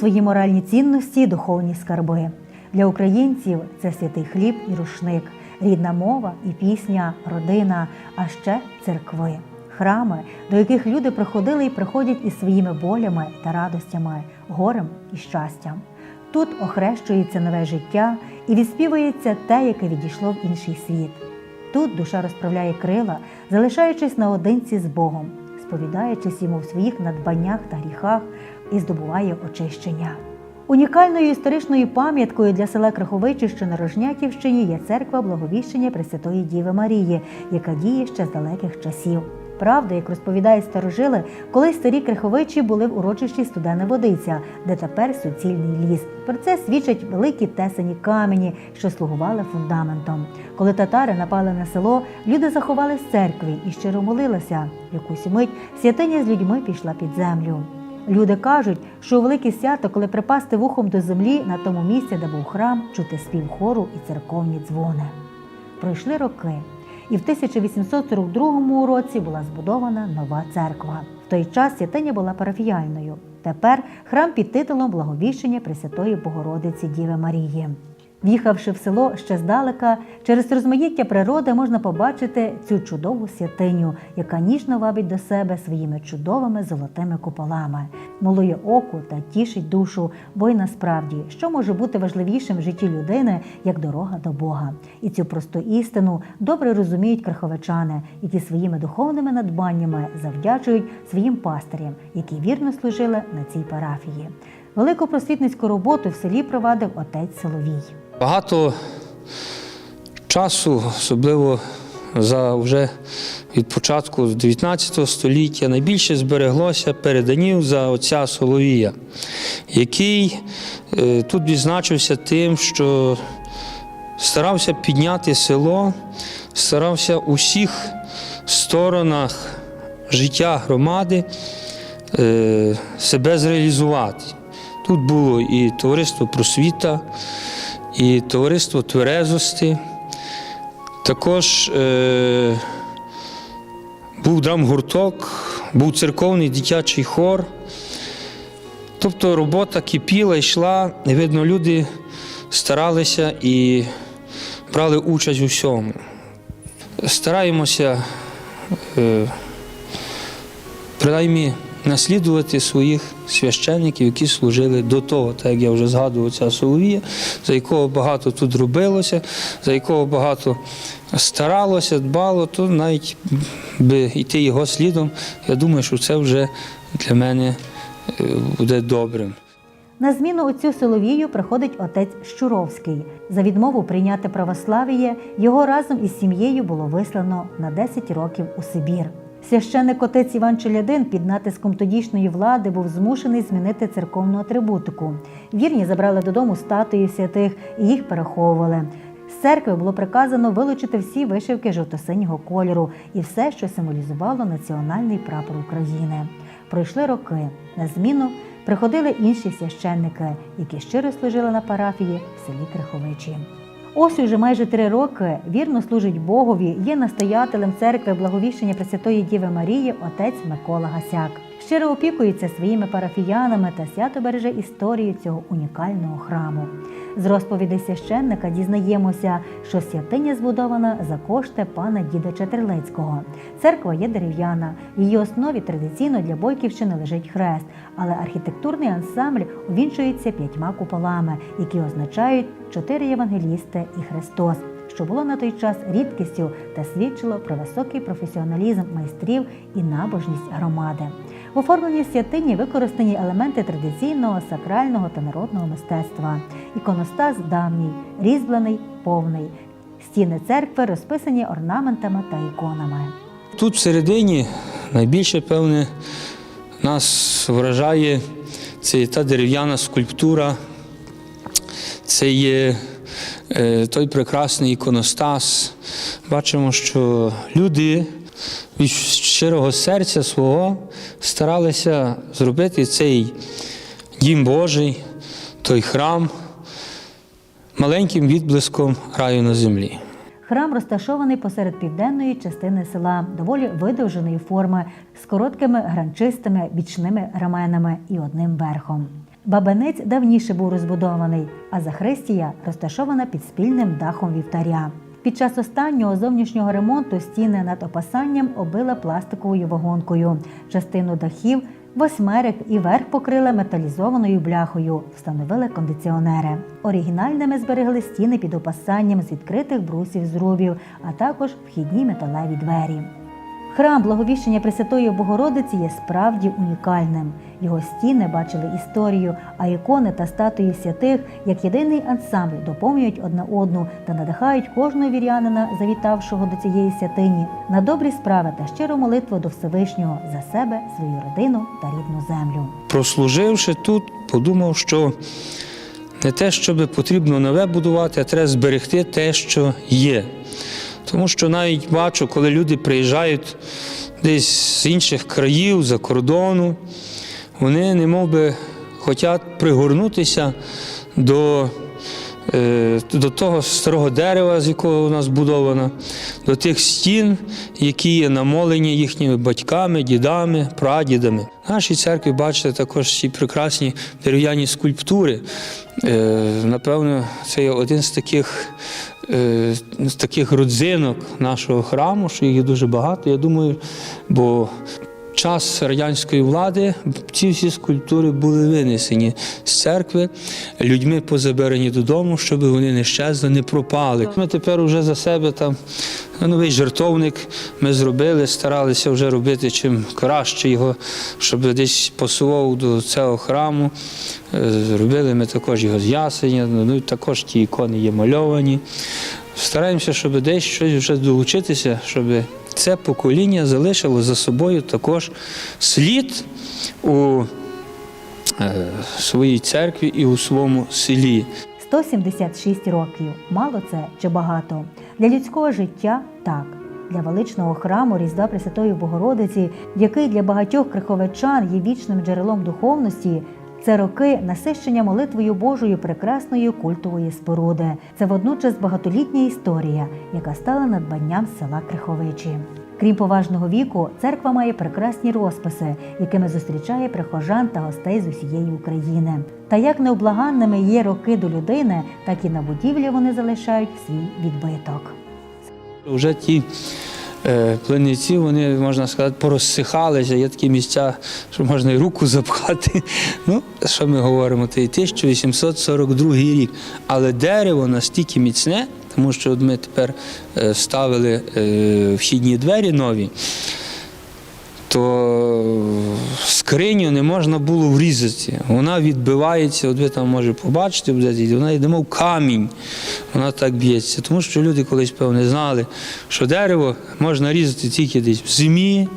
Свої моральні цінності, духовні скарби. Для українців це святий хліб і рушник, рідна мова і пісня, родина, а ще церкви, храми, до яких люди приходили і приходять із своїми болями та радостями, горем і щастям. Тут охрещується нове життя і відспівується те, яке відійшло в інший світ. Тут душа розправляє крила, залишаючись наодинці з Богом, сповідаючись йому в своїх надбаннях та гріхах і здобуває очищення. Унікальною історичною пам'яткою для села Краховичі, що на Рожнятівщині, є церква Благовіщення Пресвятої Діви Марії, яка діє ще з далеких часів. Правда, як розповідають старожили, колись старі криховичі були в урочищі Студена Водиця, де тепер суцільний ліс. Про це свідчать великі тесані камені, що слугували фундаментом. Коли татари напали на село, люди заховали з церкви і щиро молилися. Якусь мить святиня з людьми пішла під землю. Люди кажуть, що у велике свято, коли припасти вухом до землі на тому місці, де був храм, чути спів хору і церковні дзвони. Пройшли роки, і в 1842 році була збудована нова церква. В той час святиня була парафіяльною. Тепер храм під титулом Благовіщення Пресвятої Богородиці Діви Марії. В'їхавши в село ще здалека, через розмаїття природи можна побачити цю чудову святиню, яка ніжно вабить до себе своїми чудовими золотими куполами, милує оку та тішить душу, бо й насправді, що може бути важливішим в житті людини, як дорога до Бога. І цю просту істину добре розуміють краховичани, які своїми духовними надбаннями завдячують своїм пастирям, які вірно служили на цій парафії. Велику просвітницьку роботу в селі провадив отець Соловій. Багато часу, особливо за вже від початку 19 століття, найбільше збереглося переданів за отця Соловія, який е, тут відзначився тим, що старався підняти село, старався у всіх сторонах життя громади е, себе зреалізувати. Тут було і товариство просвіта, і товариство тверезості. Також е, був драмгурток, був церковний дитячий хор. Тобто робота кипіла, йшла, і видно, люди старалися і брали участь у всьому. Стараємося е, принаймні наслідувати своїх священників, які служили до того, так як я вже згадував ця Соловія, за якого багато тут робилося, за якого багато старалося, дбало, то навіть би йти його слідом, я думаю, що це вже для мене е, буде добрим. На зміну отцю Соловію приходить отець Щуровський. За відмову прийняти православ'я його разом із сім'єю було вислано на 10 років у Сибір. Священник отець Іван Челядин під натиском тодішньої влади був змушений змінити церковну атрибутику. Вірні забрали додому статуї святих і їх переховували. З церкви було приказано вилучити всі вишивки жовто-синього кольору і все, що символізувало національний прапор України. Пройшли роки. На зміну приходили інші священники, які щиро служили на парафії в селі Криховичі. Ось уже майже три роки вірно служить Богові, є настоятелем церкви Благовіщення Пресвятої Діви Марії отець Микола Гасяк. Щиро опікується своїми парафіянами та свято береже історію цього унікального храму. З розповідей священника дізнаємося, що святиня збудована за кошти пана діда Четерлицького. Церква є дерев'яна. В її основі традиційно для Бойківщини лежить хрест, але архітектурний ансамбль увінчується п'ятьма куполами, які означають чотири євангелісти і Христос. Що було на той час рідкістю та свідчило про високий професіоналізм майстрів і набожність громади. В оформленні святині використані елементи традиційного, сакрального та народного мистецтва. Іконостас давній, різьблений, повний. Стіни церкви розписані орнаментами та іконами. Тут всередині найбільше, певне, нас вражає це та дерев'яна скульптура, це є той прекрасний іконостас. Бачимо, що люди від щирого серця свого старалися зробити цей дім Божий, той храм маленьким відблиском раю на землі. Храм розташований посеред південної частини села, доволі видовженої форми, з короткими гранчистими бічними раменами і одним верхом. Бабинець давніше був розбудований, а Захристія розташована під спільним дахом вівтаря. Під час останнього зовнішнього ремонту стіни над опасанням оббила пластиковою вагонкою. Частину дахів, восьмерик і верх покрили металізованою бляхою, встановили кондиціонери. Оригінальними зберегли стіни під опасанням з відкритих брусів зрубів, а також вхідні металеві двері. Храм Благовіщення Пресвятої Богородиці є справді унікальним. Його стіни бачили історію, а ікони та статуї святих як єдиний ансамбль доповнюють одна одну та надихають кожного вірянина, завітавшого до цієї святині, на добрі справи та щиру молитву до Всевишнього за себе, свою родину та рідну землю. Прослуживши тут, подумав, що не те, щоб потрібно нове будувати, а треба зберегти те, що є. Тому що навіть бачу, коли люди приїжджають десь з інших країв, за кордону, вони не би хочуть пригорнутися до, е, до того старого дерева, з якого у нас будовано, до тих стін, які є намолені їхніми батьками, дідами, прадідами. В нашій церкві бачите також ці прекрасні дерев'яні скульптури. Е, Напевно, це є один з таких, з таких родзинок нашого храму, що їх дуже багато. Я думаю, бо час радянської влади ці всі скульптури були винесені з церкви, людьми позабирані додому, щоб вони не щезли, не пропали. Ми тепер вже за себе там новий жертовник ми зробили, старалися вже робити чим краще його, щоб десь посував до цього храму. Е, Зробили ми також його з ясеня, ну також ті ікони є мальовані. Стараємося, щоб десь щось вже долучитися, щоб це покоління залишило за собою також слід у е, своїй церкві і у своєму селі. 176 років. Мало це чи багато? Для людського життя так. Для величного храму Різдва Пресвятої Богородиці, який для багатьох криховичан є вічним джерелом духовності, це роки насищення молитвою Божою прекрасної культової споруди. Це водночас багатолітня історія, яка стала надбанням села Криховичі. Крім поважного віку, церква має прекрасні розписи, якими зустрічає прихожан та гостей з усієї України. Та як необлаганними є роки до людини, так і на будівлі вони залишають свій відбиток. Вже ті е, плениці, вони, можна сказати, порозсихалися. Є такі місця, що можна і руку запхати. Ну, що ми говоримо, це 1842 рік. Але дерево настільки міцне, тому що ми тепер е, вставили е, вхідні двері нові. То скриню не можна було врізати. Вона відбивається, от ви там може побачити, вона йде мов камінь, вона так б'ється. Тому що люди колись, певне, знали, що дерево можна різати тільки десь в зимі,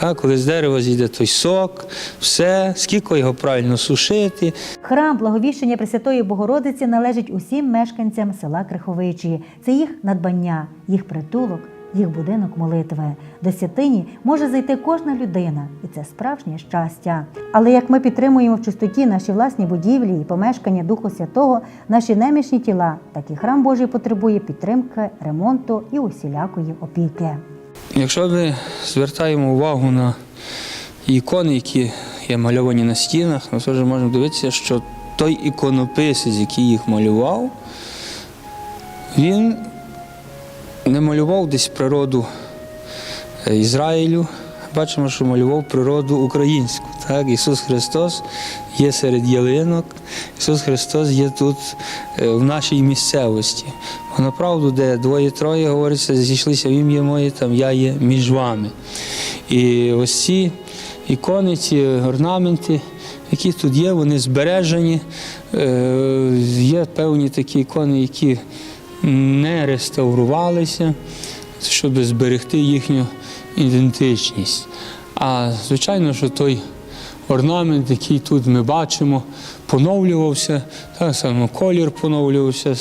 так, коли з дерева зійде той сок, все, скільки його правильно сушити. Храм Благовіщення Пресвятої Богородиці належить усім мешканцям села Криховичі. Це їх надбання, їх притулок, їх будинок молитви. До святині може зайти кожна людина, і це справжнє щастя. Але як ми підтримуємо в чистоті наші власні будівлі і помешкання Духу Святого, наші немічні тіла, так і храм Божий потребує підтримки, ремонту і усілякої опіки. Якщо ми звертаємо увагу на ікони, які є мальовані на стінах, ми теж можемо дивитися, що той іконописець, який їх малював, він не малював десь природу е, Ізраїлю. Бачимо, що малював природу українську. Так? Ісус Христос є серед ялинок, Ісус Христос є тут е, в нашій місцевості. Бо направду, де двоє-троє говориться, зійшлися в ім'я моє, там я є між вами. І ось ці ікони, ці орнаменти, які тут є, вони збережені. Е, Є певні такі ікони, які не реставрувалися, щоб зберегти їхню ідентичність. А звичайно, що той орнамент, який тут ми бачимо, поновлювався, так само колір поновлювався,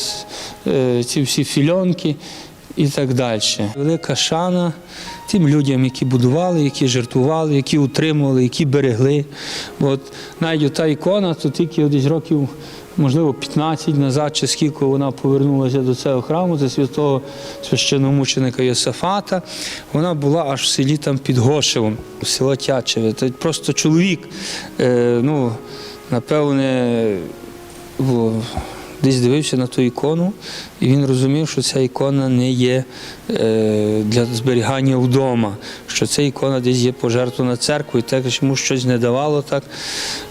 е, ці всі фільонки. і так далі. Велика шана тим людям, які будували, які жертвували, які утримували, які берегли. От навіть та ікона, то тільки десь років, можливо, 15 назад, чи скільки вона повернулася до цього храму, за святого священномученика Йосафата. Вона була аж в селі там під Гошевом, в село Тячеве. Це просто чоловік, е, ну, напевне, во- десь дивився на ту ікону, і він розумів, що ця ікона не є е, для зберігання вдома, що ця ікона десь є пожертвована церквою, так що йому щось не давало так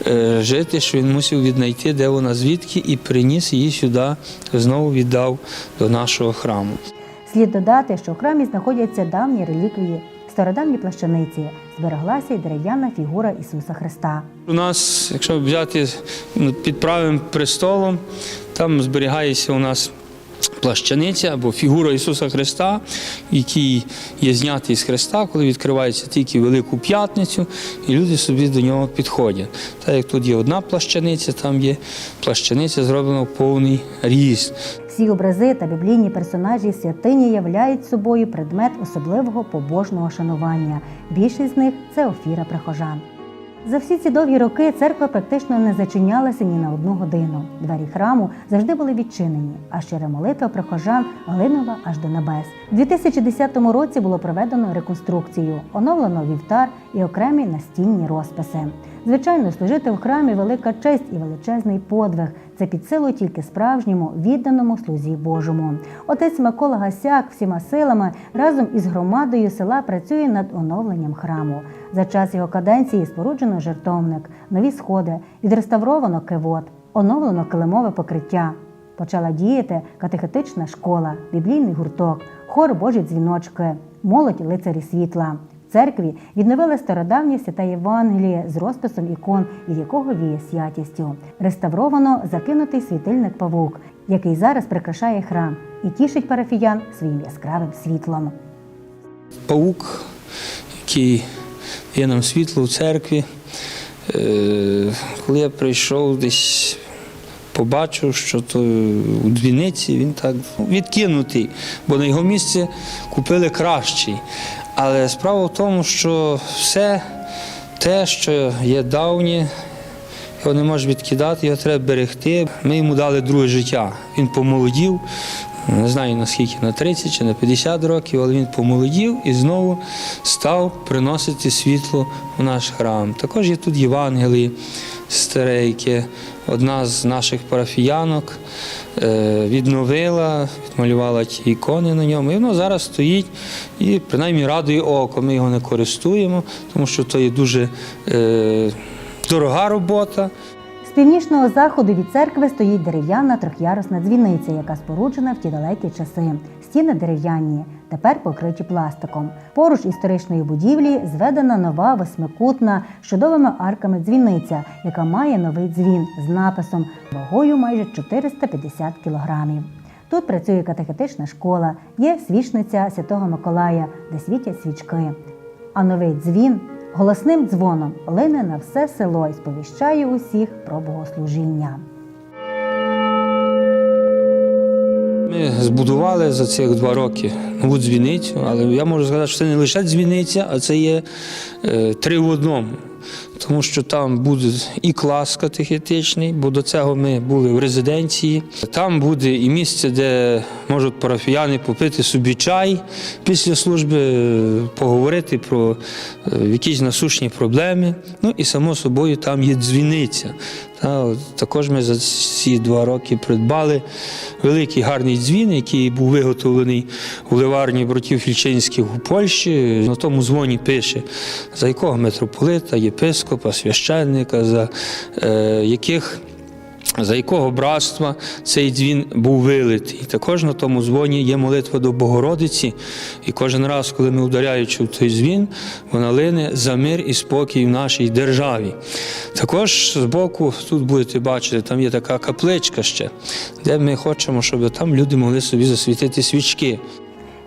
е, жити, що він мусив віднайти, де вона звідки, і приніс її сюди, знову віддав до нашого храму. Слід додати, що в храмі знаходяться давні реліквії, стародавні плащаниці, збереглася й дерев'яна фігура Ісуса Христа. У нас, якщо взяти ну, під правим престолом, там зберігається у нас плащаниця або фігура Ісуса Христа, який є знятий з Христа, коли відкривається тільки Велику П'ятницю, і люди собі до нього підходять. Так як тут є одна плащаниця, там є плащаниця зроблена в повний ріст. Всі образи та біблійні персонажі святині являють собою предмет особливого побожного шанування. Більшість з них це офіра прихожан. За всі ці довгі роки церква практично не зачинялася ні на одну годину. Двері храму завжди були відчинені, а щира молитва прихожан глинула аж до небес. У 2010 році було проведено реконструкцію, оновлено вівтар і окремі настінні розписи. Звичайно, служити в храмі велика честь і величезний подвиг. Це під силу тільки справжньому відданому слузі Божому. Отець Микола Гасяк всіма силами разом із громадою села працює над оновленням храму. За час його каденції споруджено жертовник, нові сходи, відреставровано кивот, оновлено килимове покриття. Почала діяти катехетична школа, біблійний гурток, хор Божі дзвіночки, молодь лицарі світла. Церкві відновили стародавнє святе Євангеліє з розписом ікон, від якого віє святістю. Реставровано закинутий світильник павук, який зараз прикрашає храм і тішить парафіян своїм яскравим світлом. Паук, який є нам світло в церкві. Е, Коли я прийшов десь, побачив, що то у дзвіниці він так ну, відкинутий, бо на його місці купили кращий. Але справа в тому, що все те, що є давнє, його не можеш відкидати, його треба берегти. Ми йому дали друге життя. Він помолодів, не знаю наскільки, на 30 чи на 50 років, але він помолодів і знову став приносити світло в наш храм. Також є тут Євангелії старе, яке одна з наших парафіянок е, відновила, відмалювала ті ікони на ньому. І воно зараз стоїть і принаймні радує око. Ми його не користуємо, тому що то є дуже е, дорога робота. З північного заходу від церкви стоїть дерев'яна трьохярусна дзвіниця, яка споруджена в ті далекі часи. Стіни дерев'яні, тепер покриті пластиком. Поруч історичної будівлі зведена нова восьмикутна з чудовими арками дзвіниця, яка має новий дзвін з написом вагою майже 450 кілограмів. Тут працює катехетична школа, є свічниця Святого Миколая, де світять свічки. А новий дзвін голосним дзвоном лине на все село і сповіщає усіх про богослужіння. Ми збудували за цих два роки нову дзвіницю, але я можу сказати, що це не лише дзвіниця, а це є е, три в одному. Тому що там буде і клас катехетичний, бо до цього ми були в резиденції. Там буде і місце, де можуть парафіяни попити собі чай після служби, е, поговорити про е, якісь насущні проблеми. Ну і само собою там є дзвіниця. Також ми за ці два роки придбали великий гарний дзвін, який був виготовлений у ливарні братів Фільчинських у Польщі. На тому дзвоні пише, за якого митрополита, єпископа, священника, за е, яких. За якого братства цей дзвін був вилитий. Також на тому дзвоні є молитва до Богородиці. І кожен раз, коли ми ударяючи в той дзвін, вона лине за мир і спокій в нашій державі. Також збоку, тут будете бачити, там є така капличка ще, де ми хочемо, щоб там люди могли собі засвітити свічки.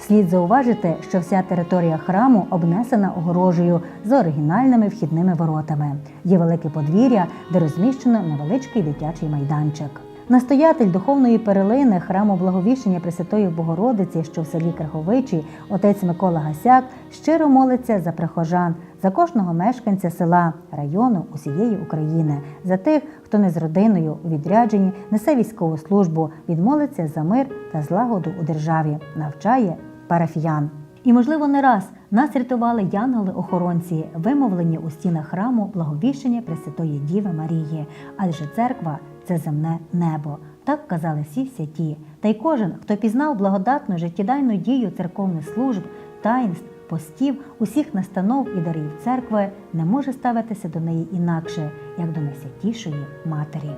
Слід зауважити, що вся територія храму обнесена огорожею з оригінальними вхідними воротами. Є велике подвір'я, де розміщено невеличкий дитячий майданчик. Настоятель духовної перелини храму Благовіщення Пресвятої Богородиці, що в селі Краховичі, отець Микола Гасяк, щиро молиться за прихожан, за кожного мешканця села, району, усієї України, за тих, хто не з родиною у відрядженні несе військову службу, відмолиться за мир та злагоду у державі, навчає парафіян. І, можливо, не раз нас рятували янголи-охоронці, вимовлені у стінах храму благовіщення Пресвятої Діви Марії, адже церква це земне небо. Так казали всі святі. Та й кожен, хто пізнав благодатну життєдайну дію церковних служб, таїнств, постів, усіх настанов і дарів церкви, не може ставитися до неї інакше, як до найсвятішої матері.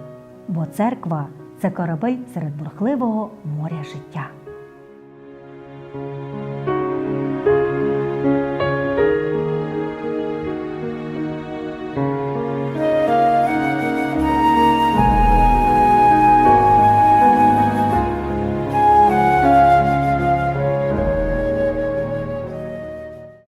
Бо церква це корабель серед бурхливого моря життя.